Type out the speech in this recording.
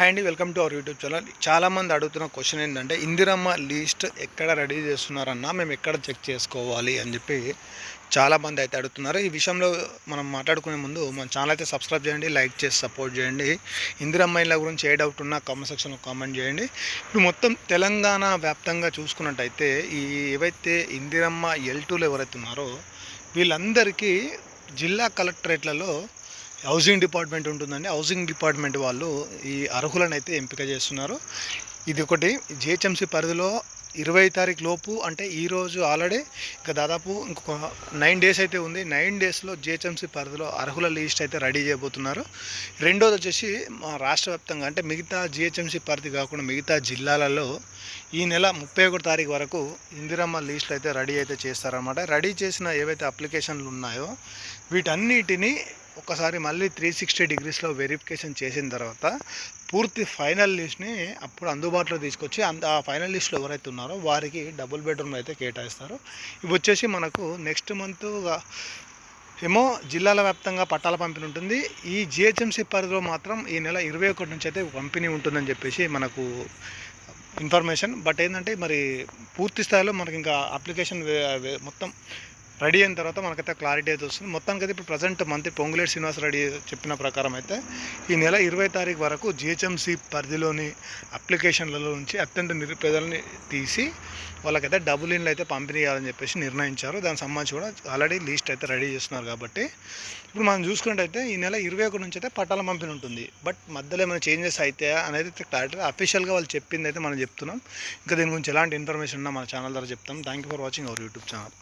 Hi అండి welcome to our YouTube channel. చాలామంది అడుగుతున్న క్వశ్చన్ ఏంటంటే ఇందిరమ్మ లిస్ట్ ఎక్కడ రెడీ చేస్తున్నారన్నా మేము ఎక్కడ చెక్ చేసుకోవాలి? అని చెప్పి చాలామంది అయితే అడుగుతున్నారు. ఈ విషయంలో మనం మాట్లాడుకునే ముందు మన ఛానల్ అయితే సబ్స్క్రైబ్ చేయండి లైక్ చేసి సపోర్ట్ చేయండి. ఇందిరమ్మ ఇళ్ళ గురించి ఏ డౌట్ ఉన్నా కామెంట్ సెక్షన్లో కామెంట్ చేయండి. ఇప్పుడు మొత్తం తెలంగాణ వ్యాప్తంగా చూసుకున్నట్టయితే ఈ ఏవైతే ఇందిరమ్మ ఎల్ టూలు ఎవరైతే ఉన్నారో వీళ్ళందరికీ జిల్లా కలెక్టరేట్లలో హౌసింగ్ డిపార్ట్మెంట్ ఉంటుందండి. హౌసింగ్ డిపార్ట్మెంట్ వాళ్ళు ఈ అర్హులను అయితే ఎంపిక చేస్తున్నారు. ఇది ఒకటి. జిహెచ్ఎంసీ పరిధిలో ఇరవై తారీఖు లోపు అంటే ఈరోజు ఆల్రెడీ ఇంకా దాదాపు ఇంకొక నైన్ డేస్ అయితే ఉంది. నైన్ డేస్లో జిహెచ్ఎంసీ పరిధిలో అర్హుల లిస్ట్ అయితే రెడీ చేయబోతున్నారు. రెండోది వచ్చేసి మా రాష్ట్ర వ్యాప్తంగా అంటే మిగతా జిహెచ్ఎంసీ పరిధి కాకుండా మిగతా జిల్లాలలో ఈ నెల ముప్పై ఒకటి తారీఖు వరకు ఇందిరమ్మ లిస్టులు అయితే రెడీ అయితే చేస్తారన్నమాట. రెడీ చేసిన ఏవైతే అప్లికేషన్లు ఉన్నాయో వీటన్నిటిని ఒకసారి మళ్ళీ త్రీ సిక్స్టీ డిగ్రీస్లో వెరిఫికేషన్ చేసిన తర్వాత పూర్తి ఫైనల్ లిస్ట్ని అప్పుడు అందుబాటులో తీసుకొచ్చి అంత ఆ ఫైనల్ లిస్ట్లో ఎవరైతే ఉన్నారో వారికి డబుల్ బెడ్రూమ్ అయితే కేటాయిస్తారు. ఇవి వచ్చేసి మనకు నెక్స్ట్ మంత్ ఏమో జిల్లాల వ్యాప్తంగా పట్టాల పంపిణీ ఉంటుంది. ఈ జిహెచ్ఎంసీ పరిధిలో మాత్రం ఈ నెల ఇరవై ఒకటి నుంచి అయితే పంపిణీ ఉంటుందని చెప్పేసి మనకు ఇన్ఫర్మేషన్ బట్ ఏంటంటే మరి పూర్తి స్థాయిలో మనకి ఇంకా అప్లికేషన్ మొత్తం రెడీ అయిన తర్వాత మనకైతే క్లారిటీ అయితే వస్తుంది. మొత్తానికి అయితే ఇప్పుడు ప్రజెంట్ మంత్రి పొంగులేటి శ్రీనివాస్ రెడ్డి చెప్పిన ప్రకారం అయితే ఈ నెల ఇరవై తారీఖు వరకు జిహెచ్ఎంసీ పరిధిలోని అప్లికేషన్లలో నుంచి అత్యంత నిరుపేదలని తీసి వాళ్ళకైతే డబుల్ ఇన్లు అయితే పంపిణీ చేయాలని చెప్పేసి నిర్ణయించారు. దానికి సంబంధించి కూడా ఆల్రెడీ లిస్ట్ అయితే రెడీ చేస్తున్నారు కాబట్టి. ఇప్పుడు మనం చూసుకున్నట్టయితే ఈ నెల ఇరవై ఒకటి నుంచి అయితే పట్టాల పంపిణీ ఉంటుంది. బట్ మధ్యలో ఏమైనా చేంజెస్ అయితే అనేది క్లారిటీ అఫీషియల్గా వాళ్ళు చెప్పింది అయితే మనం చెప్తున్నాం. ఇంకా దీని గురించి ఎలాంటి ఇన్ఫర్మేషన్ ఉన్నా మన ఛానల్ ద్వారా చెప్తాం. Thank you for watching our YouTube channel.